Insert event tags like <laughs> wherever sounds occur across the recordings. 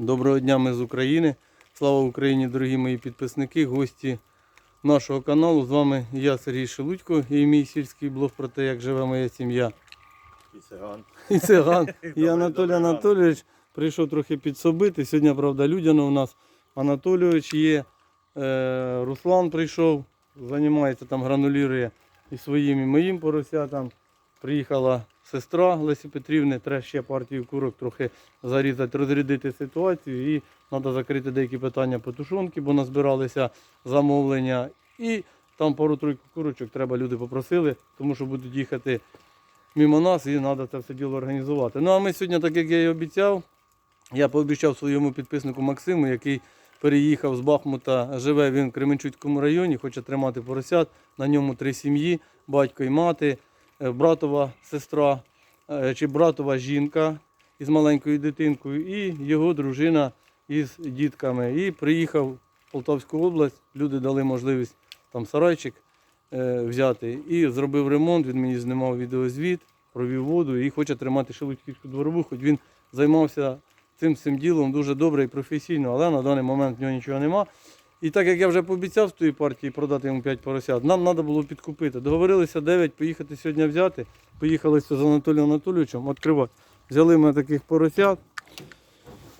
Доброго дня, ми з України. Слава Україні, дорогі мої підписники, гості нашого каналу. З вами я, Сергій Шелудько, і мій сільський блог про те, як живе моя сім'я. І циган. І циган. <laughs> І Анатолій Анатолійович прийшов трохи підсобити. Сьогодні, правда, людяно у нас Анатолійович є. Е, Руслан прийшов, займається там, гранулює і своїм, і моїм поросятам. Приїхала сестра Лесі Петрівни, треба ще партію курок трохи зарізати, розрядити ситуацію і треба закрити деякі питання по тушонки, бо назбиралися замовлення. І там пару-тройку курочок треба, люди попросили, тому що будуть їхати мимо нас і треба це все діло організувати. Ну а ми сьогодні, так як я і обіцяв, я пообіцяв своєму підписнику Максиму, який переїхав з Бахмута, живе він в Кременчуцькому районі, хоче тримати поросят. На ньому три сім'ї, батько і мати, братова сестра е, чи братова жінка із маленькою дитинкою, і його дружина із дітками. І приїхав в Полтавську область. Люди дали можливість там сарайчик е, взяти і зробив ремонт. Він мені знімав відеозвіт, провів воду і хоче тримати Шелудьківську дворову, хоч він займався цим всім ділом дуже добре і професійно, але на даний момент в нього нічого нема. І так як я вже пообіцяв з тої партії продати йому 5 поросят, нам треба було підкупити. Договорилися 9 поїхати сьогодні взяти. Поїхали з Анатолієм Анатолійовичем відкривати. Взяли ми таких поросят.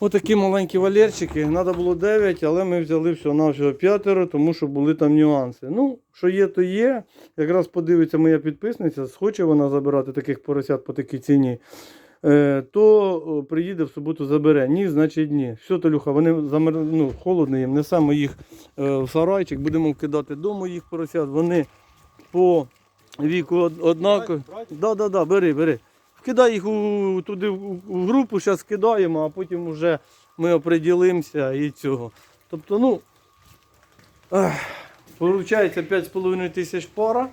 Отакі маленькі валерчики. Треба було 9, але ми взяли на всього п'ятеро, тому що були там нюанси. Ну, що є, то є. Якраз подивиться моя підписниця, схоче вона забирати таких поросят по такій ціні. Е, то приїде в суботу забере. Ні, значить ні. Все, Толюха, вони замер... ну, холодно їм, несемо їх е, в сарайчик, будемо вкидати до моїх поросят. Вони по віку однакові. Да, да, да, бери, бери. Вкидай їх у, туди в, групу, зараз кидаємо, а потім вже ми оприділимося і цього. Тобто, ну, виходить 5,5 тисяч пара.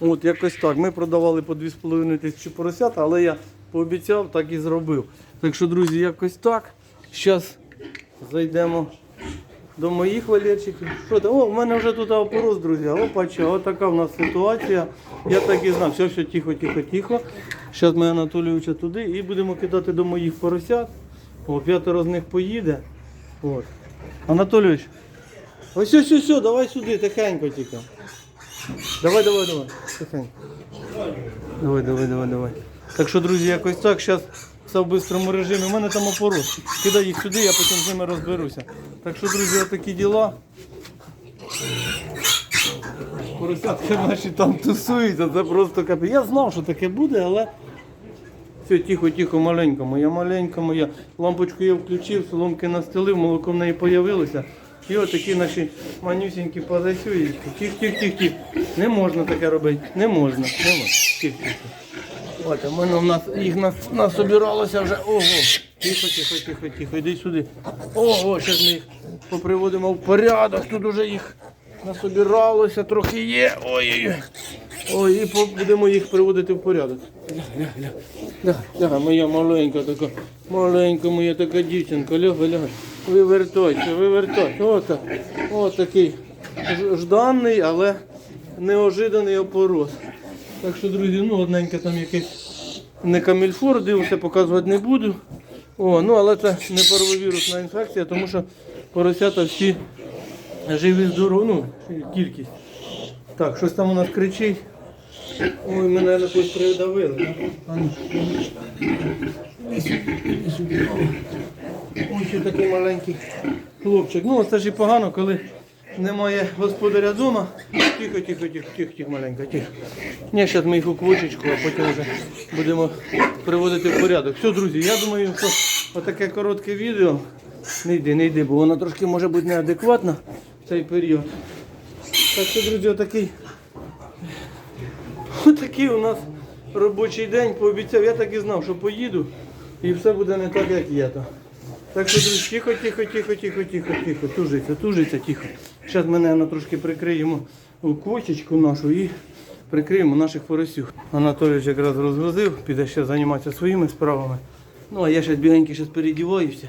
От якось так. Ми продавали по 2,5 тисячі поросят, але я пообіцяв, так і зробив. Так що, друзі, якось так. Зараз зайдемо до моїх валерчиків. Що там? О, у мене вже тут опорос, друзі. Опача, отака в нас ситуація. Я так і знав. Все, все, тихо, тихо, тихо. Зараз ми Анатолійовича туди і будемо кидати до моїх поросят. О, п'ятеро з них поїде. От. Анатолійович, ось ось, ось, ось, давай сюди, тихенько тільки. Давай, давай, давай. Тихенько. Давай, давай, давай, давай. Так що, друзі, якось так. Зараз все в бистрому режимі. У мене там опорос. Кидай їх сюди, я потім з ними розберуся. Так що, друзі, такі діла. Поросятки наші там тусуються, це просто капець. Я знав, що таке буде, але. Все, тихо, тихо, маленька моя, маленька моя. Лампочку я включив, соломки настелив, молоко в неї появилося. І от такі наші манюсінькі позасюєчки. Тих, тих, тих, тих. Не можна таке робити. Не можна. Не можна. Тих, тих. От, в нас їх нас, насобиралося вже. Ого. Тихо, тихо, тихо, тихо. Йди сюди. Ого, зараз ми їх поприводимо в порядок. Тут уже їх насобиралося, трохи є. Ой-ой-ой. Ой, і будемо їх приводити в порядок. Ля, ля, ля. Ля, моя маленька така, маленька моя така дівчинка, лягай. Вивертайся, вивертайся. Ота, от такий жданий, але неожиданий опорос. Так що, друзі, ну одненьке там якийсь не камільфор, дивимося, показувати не буду. О, ну але це не паровірусна інфекція, тому що поросята всі живі здорові, ну, кількість. Так, щось там у нас кричить. Ой, мене якось придавили. Ой, ще такий маленький хлопчик. Ну, це ж і погано, коли немає господаря вдома. Тихо, тихо, тихо, тихо, тихо, маленька, тихо. Ні, зараз ми їх у квочечку, а потім вже будемо приводити в порядок. Все, друзі, я думаю, що отаке коротке відео. Не йди, не йди, бо воно трошки може бути неадекватно в цей період. Так що, друзі, отакий Отакий у нас робочий день пообіцяв. Я так і знав, що поїду і все буде не так, як є. То. Так що, тихо, тихо, тихо, тихо, тихо, тихо. Тужиться, тужиться, тихо. Зараз ми, мабуть, трошки прикриємо у квочечку нашу і прикриємо наших поросів. Анатолійович якраз розгрузив, піде ще займатися своїми справами. Ну, а я ще бігеньки зараз передіваюся.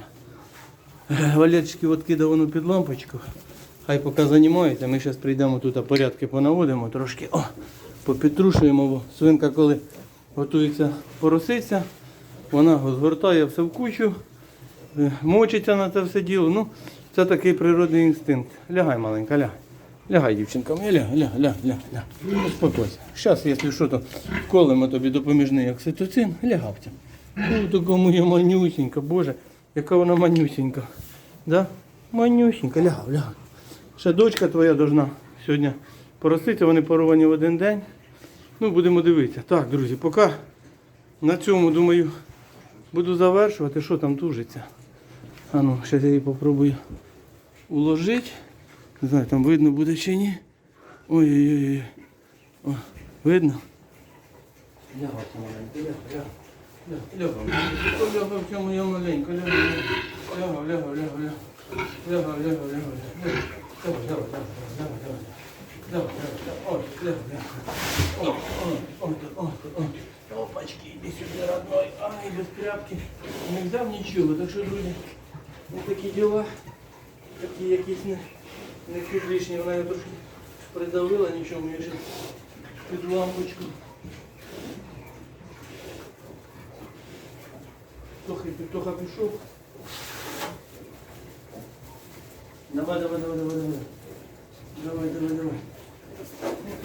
Валерчики відкидав воно під лампочку. Хай поки займається, ми зараз прийдемо тут, порядки понаводимо трошки. О, попітрушуємо, бо свинка, коли готується пороситься, вона згортає все в кучу мочиться на це все діло. Ну, це такий природний інстинкт. Лягай, маленька, лягай. Лягай, дівчинка, моя, лягай, лягай, лягай, лягай, лягай. Успокойся. Зараз, якщо що, то вколимо тобі допоміжний окситоцин, лягавця. Ну, така моя манюсенька, боже, яка вона манюсенька. Да? Манюсенька, лягав, лягав. Ще дочка твоя должна сьогодні пороститися, вони поровані в один день. Ну, будемо дивитися. Так, друзі, поки на цьому, думаю, буду завершувати. Що там тужиться? А ну, зараз я її попробую уложити. Не знаю, там видно буде чи ні. Ой-ой-ой. Видно? Лягай, маленька, лягай, лягай. Лягай, лягай, в цьому я маленька, лягай, лягай, лягай, лягай, лягай. Лягай, лягай, лягай, лягай. Давай, давай, давай, давай, давай. Давай, давай, давай. Ой, лягай. Ой, ой, ой, ой. Опачки, иди сюда, родной. Ай, без тряпки. Не взяв нічого, так що, друзі, ось такі діла, такі якісь не, не фізичні. Вона його трошки придавила, нічого, мені ще під лампочку. Трохи, трохи пішов. Давай, давай, давай, давай, давай. Давай, давай, давай.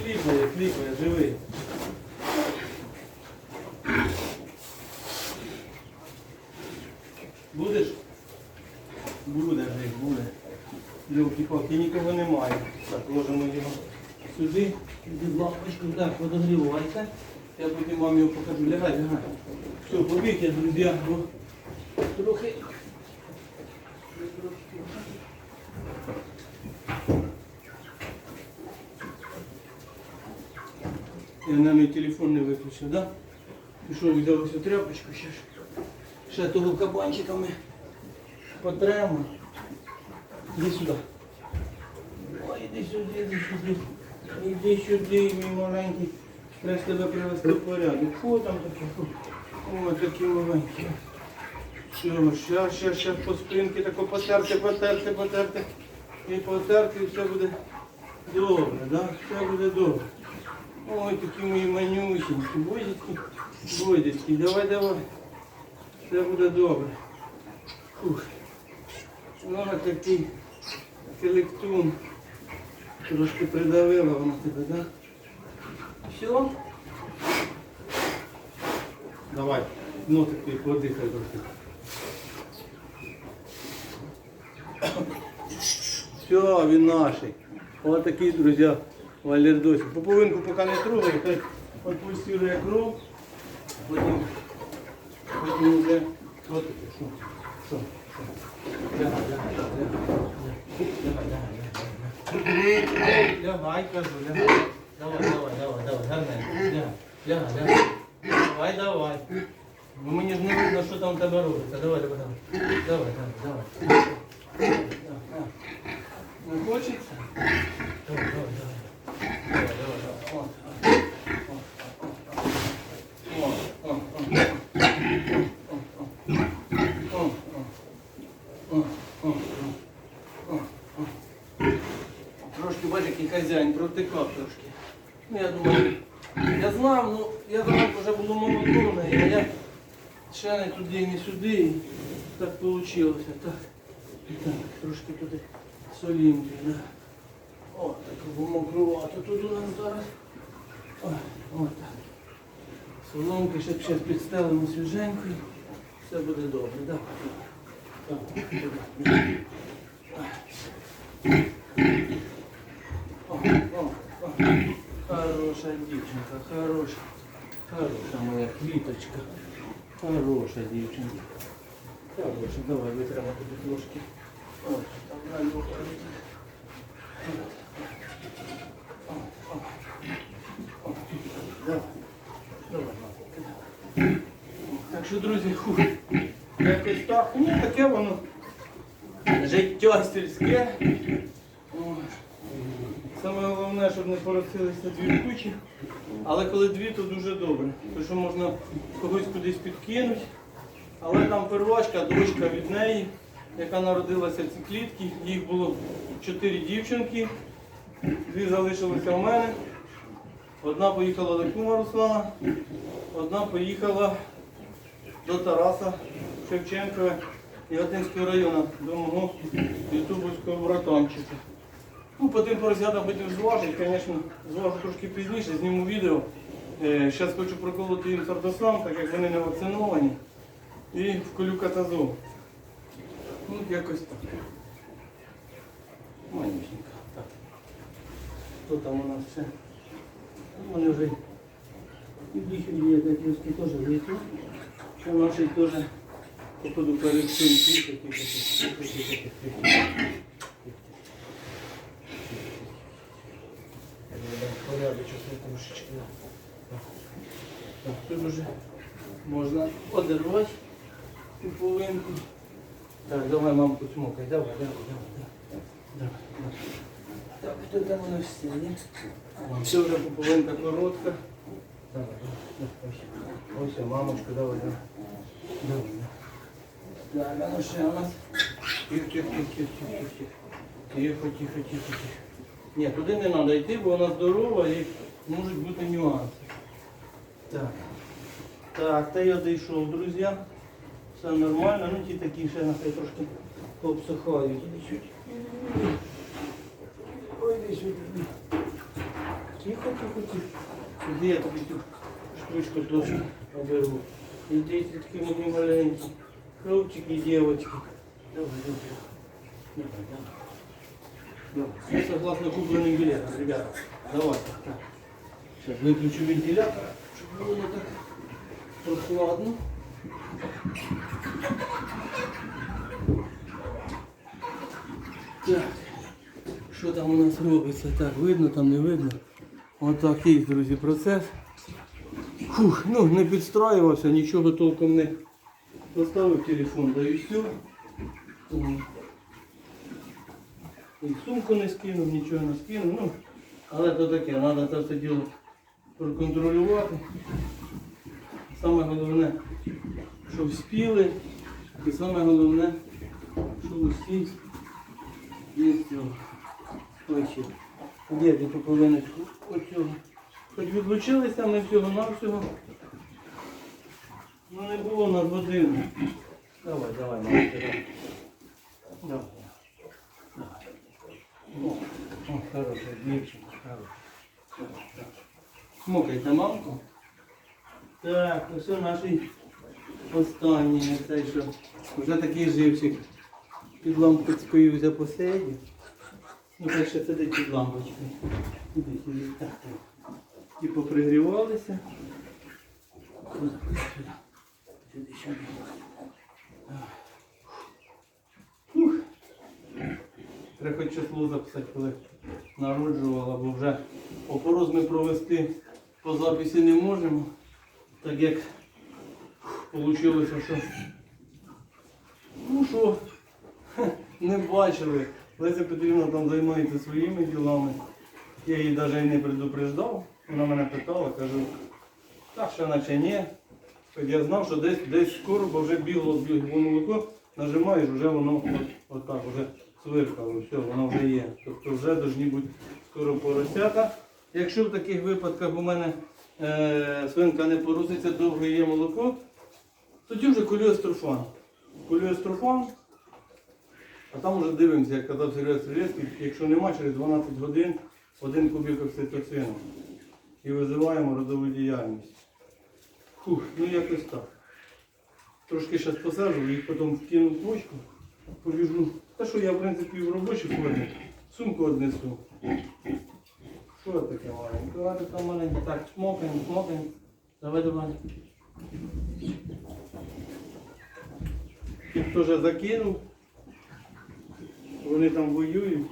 Кліпає, кліпає, живий. Будеш? Буде, Жень, буде. Поки нікого немає. Так, ложимо його сюди, під лампочку, так, подогрівайся. Я потім вам його покажу. Лягай, лягай. Все, побіг я, друзі, бо трохи. Я на мій телефон не виключив, да? Пішов, взяв цю тряпочку ще ж. Ще того кабанчика ми потремо. Іди сюди. Іди сюди, іди сюди. Іди сюди, мій маленький. Треба тебе привести в порядок. Що там таке? О, такі маленькі. Що, щас, щас, щас по спинки тако потерти, потерти, потерти. І потерти, і все буде добре, да? Все буде добре. Ой, такі мої манюсенькі, бойдітки, бойдітки, давай, давай. Все буде добре. Фух. Ну, такий келектун. Трошки придавила вона тебе, так? Все? Давай, нотик твій подихай трохи. Все, він наший. Ось такий, друзі, валердосик. Поповинку поки не трогай, хай відпустує кров. Потім, потім вже... Що? Що? Що? Лягай, лягай, лягай. Лягай, лягай, Лягай, кажу, лягай. Давай, давай, давай, давай, гарненько. Лягай, лягай. Давай, давай. Ну мені ж не видно, що там у тебе робиться. Давай, давай, давай. Давай, давай, давай. Давай, давай. Не хочеться? Давай, давай, давай. Давай, хазяїн трошки. Ну, я думаю, я знав, ну я знав, вже було монотонно, а я ще не туди, не сюди. і Так вийшло. Так. Так, трошки туди солінки, да. О, так мокрувато тут у нас зараз. Ой, от так. Соломки ще зараз підстелимо свіженькою. Все буде добре, так? Так, хороша. Хороша моя квіточка. Хороша дівчинка. Хороша, давай витримо тобі трошки. О, там на нього. Давай. Давай, давай. Так що, друзі, хух, якось так. Ну, таке воно життя сільське. Головне, щоб не поросилися дві кучі. Але коли дві, то дуже добре. Тому що можна когось кудись підкинути. Але там первачка, дочка від неї, яка народилася в цій клітці. Їх було чотири дівчинки. Дві залишилися в мене. Одна поїхала до кума Руслана, одна поїхала до Тараса Шевченка, Яготинського району до мого ютубовського братанчика. Ну, по тим поросятам хотів зважити, звісно, зважу трошки пізніше, зніму відео. Зараз хочу проколоти їм сардосан, так як вони не вакциновані. І вколю катазол. Ну, якось так. Манюсенько. Так. Хто там у нас ще? Ну, Вони вже і їх є, як людські теж є. Ще наші теж походу перед цим такі такі такі такі. Порядочок трошечки. Так, тут вже можна одервати цю половинку. Так, давай мамку смокай, давай, давай, давай. Так, хто там нас все є? Все вже половинка коротка. Давай, давай. Ось, мамочка, давай, давай. Давай, давай. Так, а ну ще у нас. Тихо, тихо, тихо, тихо, тихо. Тихо, тихо, тихо, тихо. Ні, туди не треба йти, бо вона здорова і можуть бути нюанси. Так. Так, та я дійшов, друзі. Все нормально, ну ті такі ще нехай трошки сюди. Ой, іди сюди. Тихо, тихо, тихо. Іди я тобі цю штучку трошки оберу. Іди такі мої маленькі. Хлопчики і. Давай, давай. Давай, давай. Давай. Все согласно купленным билетам, ребята. Давай. Так. Сейчас выключу вентилятор, чтобы было не так прохладно. Так. Що там у нас робиться? Так, видно, там не видно. Отак є, друзі, процес. Фух, ну не підстраювався, нічого толком не поставив телефон, да і все. І сумку не скинув, нічого не скинув. Ну, але то таке, треба це все діло проконтролювати. Саме головне, щоб вспіли. І саме головне, щоб усі є цього. Ось ще. Де половиночку оцього. Хоч відлучилися ми всього навсього. Ну не було на годину. Давай, давай, мама, давай. Давай. О, о, хорошая дівчинка, хороша. Смокайте мамку. Так, ось наш останній, цей, що вже такий живчик під лампочкою вже посидів. Ну, хай ще сидить під лампочкою. Так, так. І попригрівалися. Треба хоч число записати, коли народжувала, бо вже опороз ми провести по записі не можемо, так як вийшло, що ну що, <laughs> не бачили. Леся Петрівна там займається своїми ділами. Я її навіть не предупреждав. Вона мене питала, кажу, так що наче ні. Я знав, що десь десь скоро, бо вже бігло бігло молоко, нажимаєш, вже воно от, от вже свиркало, все, воно вже є. Тобто вже повинні бути скоро поросята. Якщо в таких випадках у мене е, свинка не пороситься, довго є молоко, тоді вже коліострофан. Коліострофан, а там вже дивимося, як казав Сергій Сергійський, якщо нема, через 12 годин один кубик окситоцину. І визиваємо родову діяльність. Фух, ну якось так. Трошки зараз посаджу, їх потім вкину в бочку, побіжу. Та що я в принципі в робочій формі. Сумку однесу. Що таке маленьке? Давайте там маленьке. Так, смокаємо, смокаємо. Давай, давай. Ті, хто вже закинув, вони там воюють.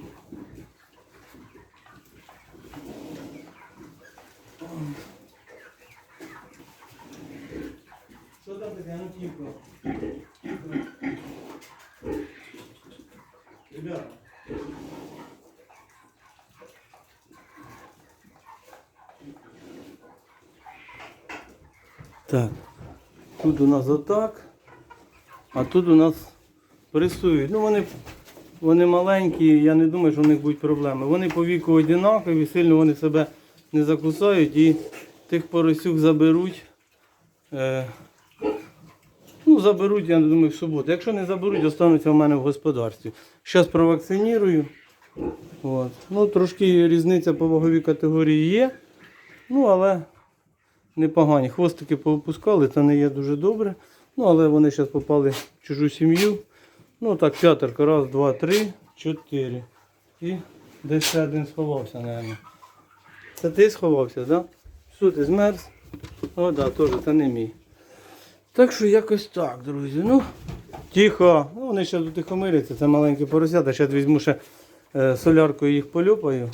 Що там таке? Ну. Тихо. Ребята. Так. Тут у нас отак. А тут у нас пресують. Ну вони, вони маленькі, я не думаю, що в них будуть проблеми. Вони по віку однакові, сильно вони себе не закусають і тих поросюк заберуть. Е, ну, заберуть, я думаю, в суботу. Якщо не заберуть, остануться в мене в господарстві. Зараз провакцинірую. От. Ну, трошки різниця по ваговій категорії є. Ну, але непогані. Хвостики поопускали, це не є дуже добре. Ну, але вони зараз попали в чужу сім'ю. Ну, так, п'ятерка. Раз, два, три, чотири. І десь ще один сховався, мабуть. Це ти сховався, так? Да? Що ти змерз? О, так, да, теж це не мій. Так що якось так, друзі. Ну, тихо. Ну, вони ще дотихомиряться, це маленькі поросята. Зараз візьму ще е, соляркою їх полюпаю.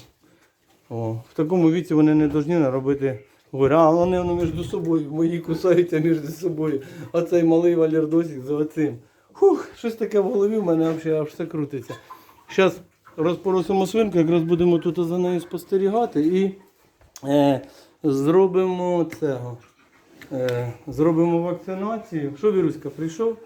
О, в такому віці вони не повинні робити горе. А вони, вони між собою, мої кусаються між собою. Оцей малий валердосик за оцим. Хух, щось таке в голові в мене взагалі аж все крутиться. Зараз розпоросимо свинку, якраз будемо тут за нею спостерігати і е, зробимо цього. Е, зробимо вакцинацію. Що, Віруська, прийшов?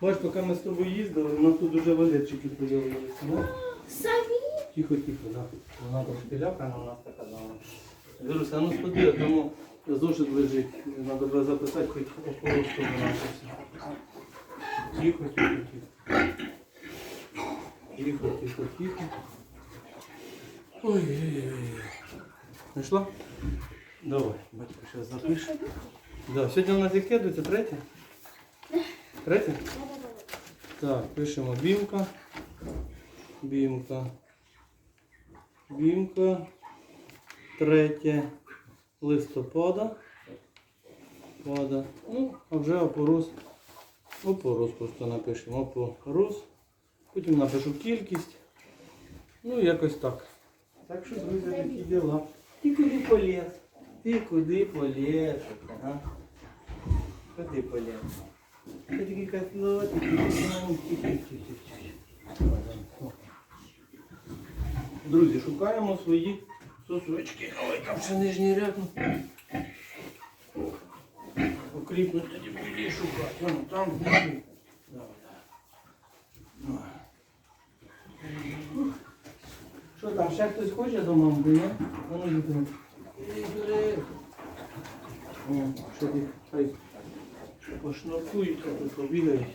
Бач, поки ми з тобою їздили, у нас тут дуже валерчики подивилися. Ну, Самі? Тихо, тихо, да. Вона трошки лякана, у нас така дама. Віруся, ну сходи, тому зошит лежить. Треба буде записати хоч около що вона все. Тихо, тихо, тихо. Тихо, тихо, тихо. Ой-ой-ой. Знайшла? Давай, батько зараз запише. Да, сьогодні у нас яке йдеться? Третє? Третє? Так, пишемо бімка. Бімка. Бімка. 3 листопада. Пада. Ну, а вже опорос. Опорос просто напишемо. Опорос. Потім напишу кількість. Ну, якось так. Так що, друзі, такі діла. Ти куди поліз? Ти куди поліз? Ага. Куди поліз? Ти такий такий Друзі, шукаємо свої сосочки. Ой, там ще нижній ряд. Окріпнуть тоді буде шукати. Вон там внизу. Що там, ще хтось хоче до ну йди. Іди, бери. О, Що пошнуркують, тут побігають.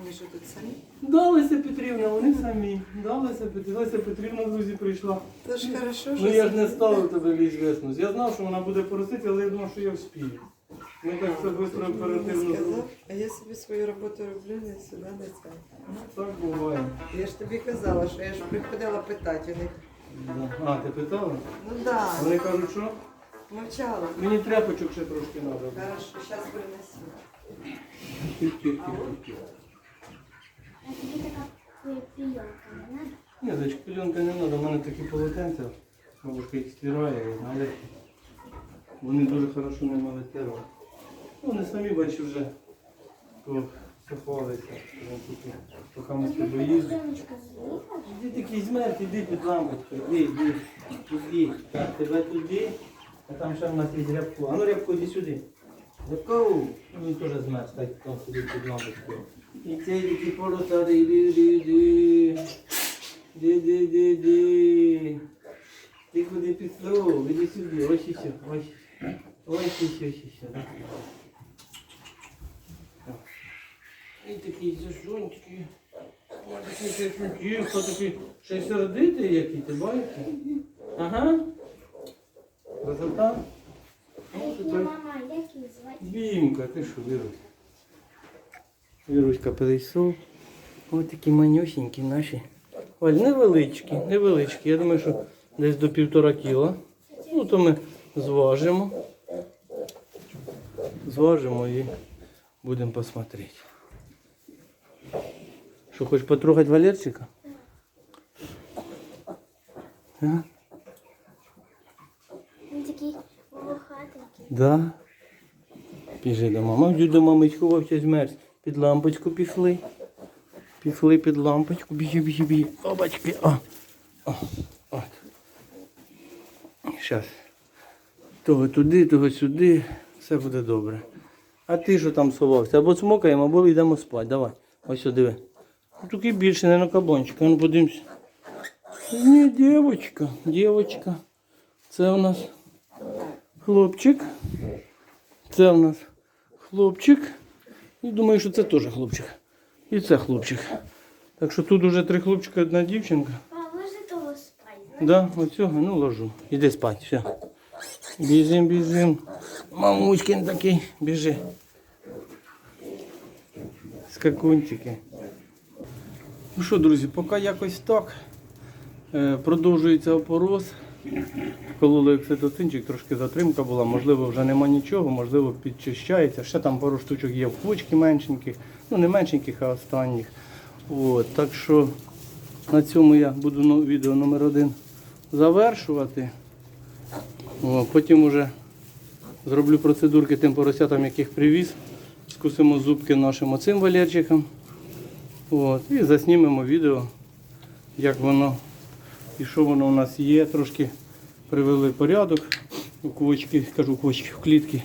Вони що тут самі? Да, Леся Петрівна, вони самі. Да, Леся Петрівна, Леся Петрівна, друзі, прийшла. Це ж хорошо, що Ну я ж не ставив тебе в ізвісність. Я знав, що вона буде просити, але я думав, що я вспію. Ми так все швидко оперативно сказав, зробили. а я собі свою роботу роблю не сюди, не це. Так буває. Я ж тобі казала, що я ж приходила питати у них. Да. А, ти питала? Ну да, Вони кажуть, що мовчала. мені тряпочок ще трошки треба. Хорошо, зараз принесу. А тобі така пільонка не надо? Ні, дочка, пільонка не треба, у мене такі полотенця. Бабушка їх стирає, але вони дуже хорошо не мелитерують. Ну, Вони самі бачу вже посухалися. Поки ми з тобою їздимо. Іди такий змерз, іди під лампочку, іди, іди, іди. Так, тебе туди, а там ще в нас є рябко. А ну рябко, іди сюди. Рябко, Ну, він теж змерз, так там сидить під лампочкою. Іди, іди, іди. Іди, іди, іди, іди. Ти куди пішов? Іди сюди, ось все, ось. Ось все, ось да. Так. І такі зажончики. Ой, такий тихо, такий ще сердитий який, ти бачиш? Ага. Красота. Мама, як її звати? Бімка, ти що, Вірусь? Віруська підійшов. Ось такі манюсінькі наші. Оль, невеличкі, невеличкі. Я думаю, що десь до півтора кіла. Ну, то ми зважимо. Зважимо і будемо посмотрети. Що, хочеш потрогати Валерчика? Він такий волохатенький. Да. Біжи до мами. Йду до мами, сховався змерз. Під лампочку пішли. Пішли під лампочку. Біжи, біжи, біжи. Обачки. О. О. От. Щас. Того туди, того сюди. Все буде добре. А ти що там сховався? Або смокаємо, або йдемо спати. Давай. Ось диви. Ну, Такий більше, не на кабанчика. Ну подивимось. Ні, дівчинка, дівчинка. Це у нас хлопчик. Це у нас хлопчик. І думаю, що це теж хлопчик. І це хлопчик. Так що тут уже три хлопчика, одна дівчинка. А можна того спати? Да, оцього, ну ложу. Іди спать, все. Біжим, біжим. Мамуськин такий, біжи. Скакунчики. Ну що, друзі, поки якось так. Е, Продовжується опорос. Кололи окситоцинчик, трошки затримка була, можливо, вже нема нічого, можливо, підчищається. Ще там пару штучок є в квочки меншеньких, ну не меншеньких, а останніх. От, так що на цьому я буду ну, відео номер один завершувати. О, потім уже зроблю процедурки тим поросятам, яких привіз. Скусимо зубки нашим оцим валерчикам. От, і заснімемо відео, як воно і що воно у нас є. Трошки привели порядок у квочки, кажу квочки, в клітки.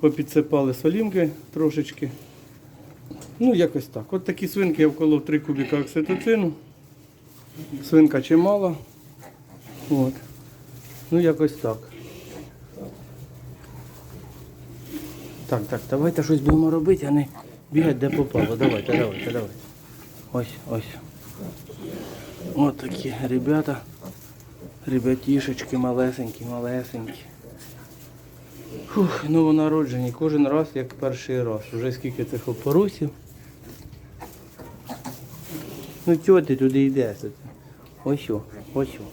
Попідсипали солімки трошечки. Ну, якось так. От такі свинки я вколов 3 кубіка окситоцину. Свинка чимала. От. Ну, якось так. Так, так, давайте щось будемо робити, а не бігати де попало. Давайте, давайте, давайте. Ось, ось. Ось такі ребята. Ребятішечки малесенькі, малесенькі. Фух, новонароджені. Кожен раз як перший раз. Уже скільки цих опорусів. Ну чого ти туди йдеш? Ось о, ось о.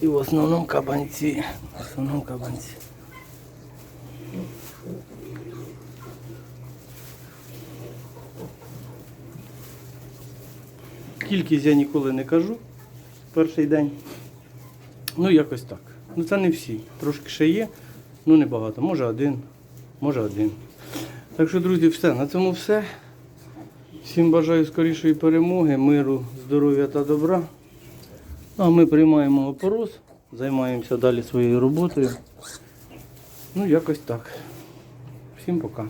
І в основному кабанці. В основному кабанці. Кількість я ніколи не кажу в перший день. Ну, якось так. Ну це не всі. Трошки ще є, ну небагато. Може один, може один. Так що, друзі, все. На цьому все. Всім бажаю скорішої перемоги, миру, здоров'я та добра. Ну, А ми приймаємо опорос, займаємося далі своєю роботою. Ну, якось так. Всім пока.